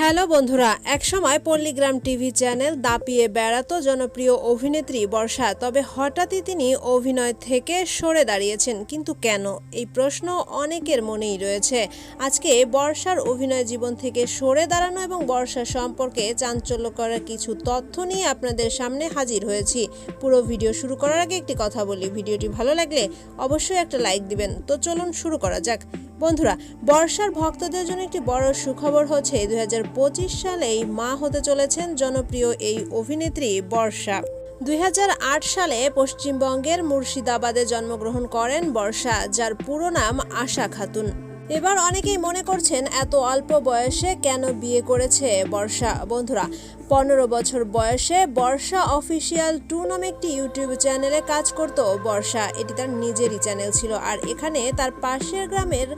Hello বন্ধুরা, একসময় পল্লীগ্রাম TV channel দাপিয়ে বেড়াতো জনপ্রিয় অভিনেত্রী বর্ষা, তবে হঠাৎই তিনি অভিনয় থেকে সরে দাঁড়িয়েছেন। কিন্তু কেন? এই প্রশ্ন অনেকের মনেই রয়েছে। আজকে বর্ষার অভিনয় জীবন থেকে সরে দাঁড়ানো এবং বর্ষা সম্পর্কে চাঞ্চল্য করার কিছু তথ্য নিয়ে আপনাদের সামনে হাজির হয়েছি। পুরো ভিডিও শুরু করার আগে একটি কথা বলি। ভিডিওটি ভালো লাগলে অবশ্যই একটা লাইক দিবেন। তো চলুন শুরু করা যাক। বন্ধুরা, বর্ষার ভক্তদের জন্য একটি বড় সুখবর হচ্ছে দু হাজার পঁচিশ সালেই মা হতে চলেছেন জনপ্রিয় এই অভিনেত্রী বর্ষা। দুই হাজার আট সালে পশ্চিমবঙ্গের মুর্শিদাবাদে জন্মগ্রহণ করেন বর্ষা, যার পুরো নাম আশা খাতুন। এবার অনেকেই মনে করছেন এত অল্প বয়সে কেন বিয়ে করেছে বর্ষা। বন্ধুরা, পনেরো বছর বয়সে বর্ষা অফিসিয়াল টু নাম একটি ইউটিউব চ্যানেলে কাজ করত বর্ষা। এটি তার নিজেরই চ্যানেল ছিল আর এখানে তার পাশের গ্রামের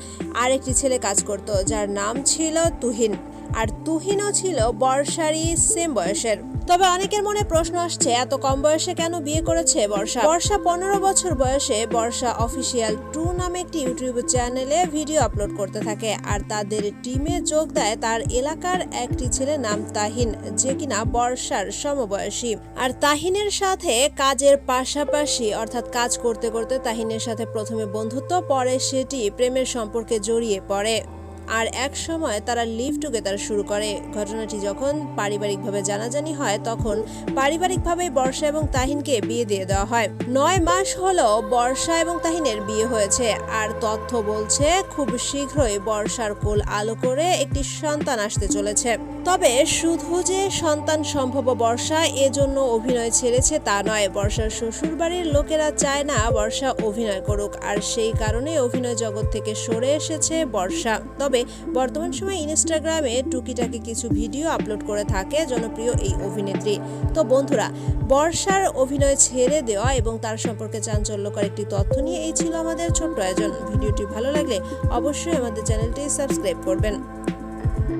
আরেকটি ছেলে কাজ করত, যার নাম ছিল তুহিন। আর তুহিনও ছিল বর্ষারই সেম বয়সের। তবে অনেকের মনে প্রশ্ন আসছে, এত কম বয়সে কেন বিয়ে করেছে বর্ষা? বর্ষা পনেরো বছর বয়সে বর্ষা অফিসিয়াল টু নামে একটি ইউটিউব চ্যানেলে ভিডিও আপলোড করতে থাকে আর তাদের টিমে যোগ দেয় তার এলাকার একটি ছেলে নাম তাহিন, যে কিনা বর্ষার সমবয়সী। আর তাহিনের সাথে কাজের পাশাপাশি, অর্থাৎ কাজ করতে করতে তাহিনের সাথে প্রথমে বন্ধুত্ব, পরে সেটি প্রেমের সম্পর্কে জড়িয়ে পড়ে। আর এক সময় তারা লিভ টুগেদার শুরু করে। ঘটনাটি যখন পারিবারিকভাবে জানাজানি হয়, তখন পারিবারিকভাবে বর্ষা এবং তাহিনকে বিয়ে দিয়ে দেওয়া হয়। নয় মাস হলো বর্ষা এবং তাহিনের বিয়ে হয়েছে। আর তথ্য বলছে, খুব শীঘ্রই বর্ষার কোল আলো করে একটি সন্তান আসতে চলেছে। তবে শুধু যে সন্তান সম্ভব বর্ষা এজন্য অভিনয় ছেড়েছে তা নয়। বর্ষার শ্বশুরবাড়ির লোকেরা চায় না বর্ষা অভিনয় করুক, আর সেই কারণে অভিনয় জগৎ থেকে সরে এসেছে বর্ষা। তবে বর্তমান সময়ে ইনস্টাগ্রামে টুকিটাকি কিছু ভিডিও আপলোড করে থাকে জনপ্রিয় এই অভিনেত্রী। তো বন্ধুরা, বর্ষার অভিনয় ছেড়ে দেওয়া এবং তার সম্পর্কে চাঞ্চল্যকর একটি তথ্য নিয়ে এই ছিল আমাদের ছোট্ট আয়োজন। ভিডিওটি ভালো লাগলে অবশ্যই আমাদের চ্যানেলটি সাবস্ক্রাইব করবেন।